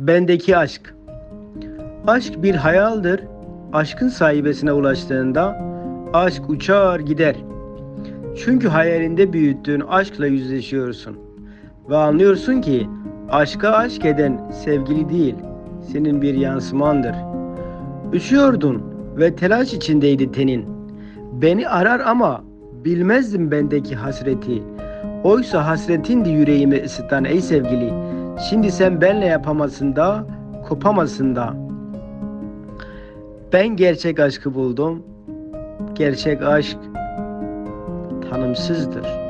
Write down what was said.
Bendeki aşk. Aşk bir hayaldir. Aşkın sahibesine ulaştığında aşk uçar gider. Çünkü hayalinde büyüttüğün aşkla yüzleşiyorsun. Ve anlıyorsun ki aşka aşk eden sevgili değil, senin bir yansımandır. Üşüyordun ve telaş içindeydi tenin. Beni arar ama bilmezdim bendeki hasreti. Oysa hasretindi yüreğimi ısıtan ey sevgili. Şimdi sen benle yapamazsın da, kopamazsın da. Ben gerçek aşkı buldum. Gerçek aşk tanımsızdır.